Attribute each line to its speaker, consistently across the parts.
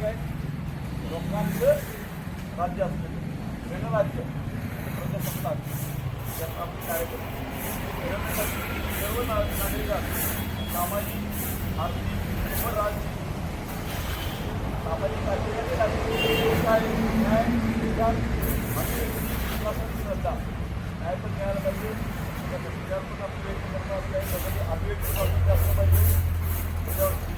Speaker 1: सार्वत्रिक आहे लोकांचं राज्य असलेलं गणराज्य प्रजासत्ताक याचा आपण कार्यक्रम सर्व नागरिकांना सामाजिक आर्थिक सर्व राजकीय सामाजिक राजकीय काय न्याय श्रद्धा न्याय पण घ्यायला पाहिजे त्याचा पण आपण व्यक्त करणार पाहिजे त्याच्यावर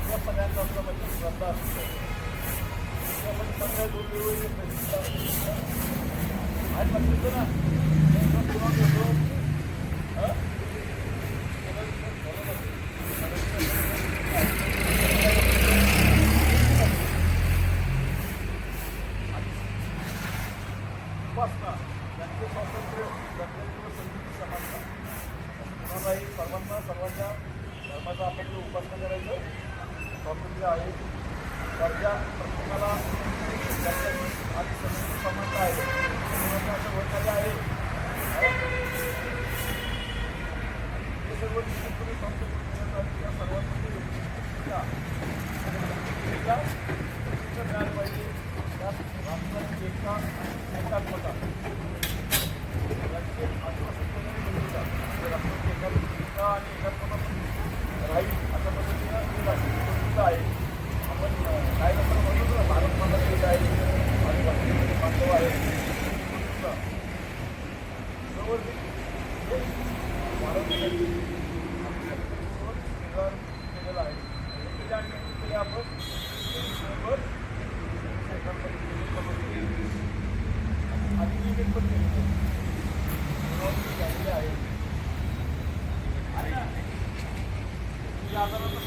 Speaker 1: सर्वांना सर्वांच्या धर्माचा आपण उपासना करायचं. स्वातंत्र्य आहे. दर्जा प्रत्येकाला दर्जाची आणि आहे. आहे हे सर्व निश्चितपणे संस्कृती सर्वांमध्ये kazanıldı.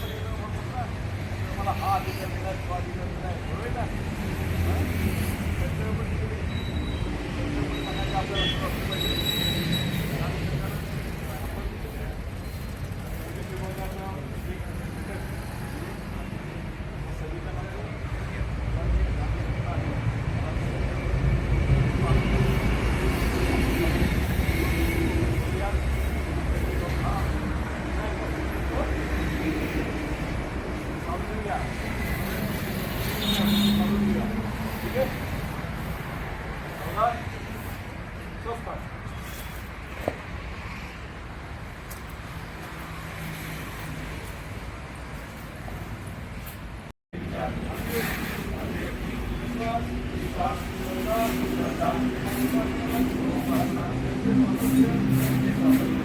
Speaker 1: स्वस्त यांचे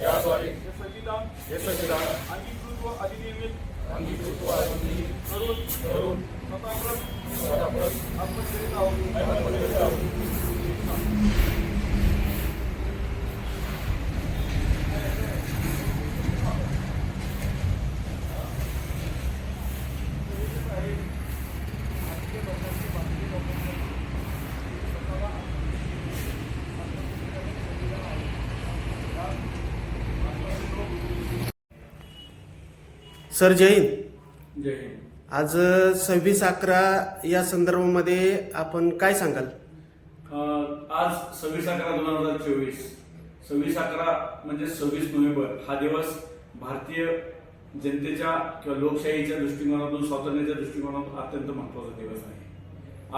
Speaker 1: याद्वारे हे संविधान अंगीकृत व अधिनियमित
Speaker 2: अंगीकृत व अधिनियमित
Speaker 1: करून
Speaker 2: करून
Speaker 3: सर जय हिंद. आज सव्वीस अकरा या संदर्भामध्ये आपण काय सांगाल?
Speaker 2: आज सव्वीस अकरा दोन हजार चोवीस. सव्वीस अकरा म्हणजे सव्वीस नोव्हेंबर. हा दिवस भारतीय जनतेच्या किंवा लोकशाहीच्या दृष्टिकोनातून स्वातंत्र्याच्या दृष्टिकोनातून अत्यंत महत्त्वाचा दिवस आहे.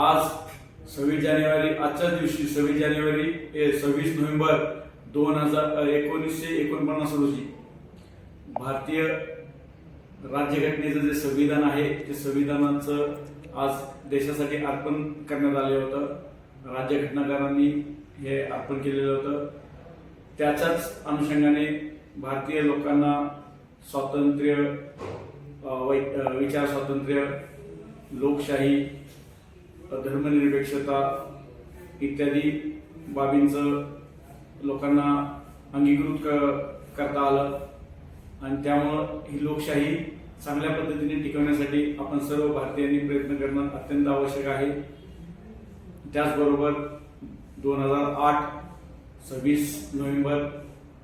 Speaker 2: आज सव्वीस जानेवारी आजच्याच दिवशी सव्वीस जानेवारी ए, सव्वीस नोव्हेंबर दोन हजार एकोणीसशे एकोणपन्नास रोजी भारतीय राज्यघटनेचं जे संविधान आहे ते संविधानाचं आज देशासाठी अर्पण करण्यात आले होतं. राज्यघटनाकारांनी हे अर्पण केलेलं होतं. त्याच्याच अनुषंगाने भारतीय लोकांना स्वातंत्र्य वै- विचार स्वातंत्र्य लोकशाही धर्मनिरपेक्षता इत्यादी बाबींचं लोकांना अंगीकृत क- करता आलं. आणि त्यामुळं ही लोकशाही चांगल्या पद्धतीने टिकवण्यासाठी आपण सर्व भारतीयांनी प्रयत्न करणं अत्यंत आवश्यक आहे. त्याचबरोबर दोन हजार आठ सव्वीस नोव्हेंबर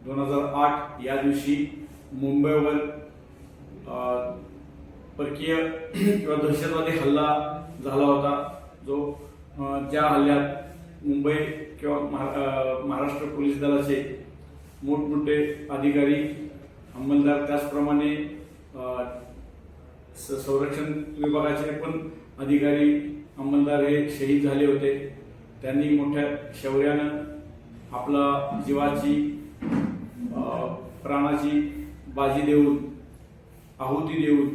Speaker 2: दोन हजार आठ या दिवशी मुंबईवर परकीय किंवा दहशतवादी हल्ला झाला होता. जो ज्या हल्ल्यात मुंबई किंवा महाराष्ट्र पोलीस दलाचे मोठमोठे अधिकारी अंमलदार त्याचप्रमाणे स- संरक्षण विभागाचे पण अधिकारी अंमलदार हे शहीद झाले होते. त्यांनी मोठ्या शौर्यानं आपला जीवाची प्राणाची बाजी देऊन आहुती देऊन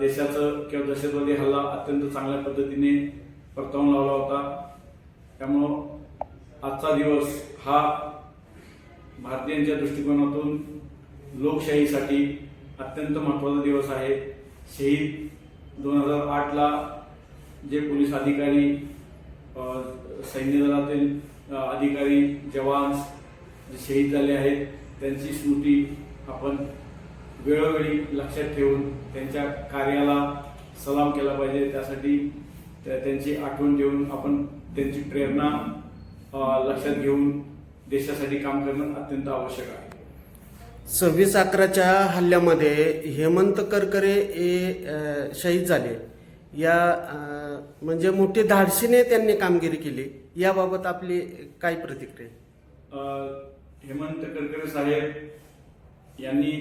Speaker 2: देशाचं किंवा दहशतवादी हल्ला अत्यंत चांगल्या पद्धतीने परतावून लावला होता. त्यामुळं आजचा दिवस हा भारतीयांच्या दृष्टिकोनातून लोकशाहीसाठी अत्यंत महत्त्वाचा दिवस आहे. शहीद दोन हजार आठला जे पोलीस अधिकारी सैन्य दलातील अधिकारी जवान जे शहीद झाले आहेत त्यांची स्मृती आपण वेळोवेळी लक्षात ठेवून त्यांच्या कार्याला सलाम केला पाहिजे. त्यासाठी त्या- त्यांची आठवण ठेवून आपण त्यांची प्रेरणा लक्षात घेऊन देशासाठी काम करणं अत्यंत आवश्यक आहे.
Speaker 3: सव्वीस अकराच्या हल्ल्यामध्ये हेमंत करकरे हे शहीद झाले. या म्हणजे मोठी धाडसीने त्यांनी कामगिरी केली. याबाबत आपली काय प्रतिक्रिया?
Speaker 2: हेमंत करकरे साहेब यांनी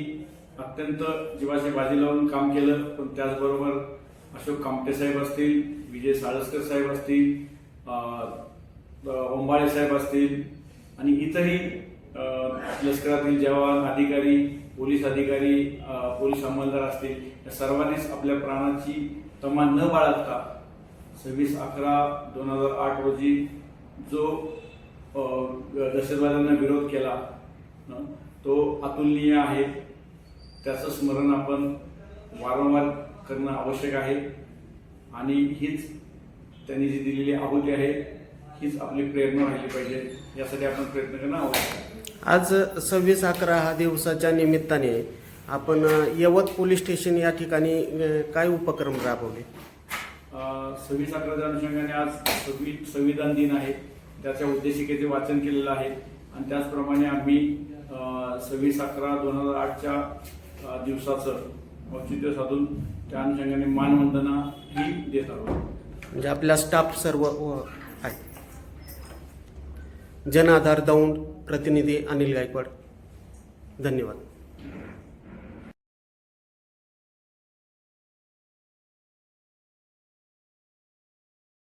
Speaker 2: अत्यंत जीवाची बाजी लावून काम केलं. पण त्याचबरोबर अशोक कामटे साहेब असतील विजय साळसकर साहेब असतील ओंबाळे साहेब असतील आणि इतरही लष्करातील जवान अधिकारी पोलीस अधिकारी पोलीस अंमलदार असतील या सर्वांनीच आपल्या प्राणाची तमा न बाळगता सव्वीस अकरा दोन हजार आठ रोजी जो दहशतवाद्यांना विरोध केला तो अतुलनीय आहे. त्याचं स्मरण आपण वारंवार करणं आवश्यक आहे. आणि हीच त्यांनी जी दिलेली आहुती आहे हीच आपली प्रेरणा राहिली पाहिजे. यासाठी आपण प्रयत्न करणं आवश्यक आहे.
Speaker 3: आज सव्वीस अकरा हा दिवसाच्या निमित्ताने आपण यवत पोलीस स्टेशन या ठिकाणी काय उपक्रम राबवले?
Speaker 2: सव्वीस अकराच्या अनुषंगाने आज संवि- संविधान दिन आहे. त्याच्या उद्देशिकेचे वाचन केलेलं आहे. आणि त्याचप्रमाणे आम्ही सव्वीस अकरा दोन हजार आठच्या दिवसाचं औचित्य साधून त्या अनुषंगाने मानवंदना ही देत आहोत.
Speaker 3: म्हणजे आपला स्टाफ सर्व आहे जन आधार दौंड प्रतिनिधी अनिल गायकवाड. धन्यवाद.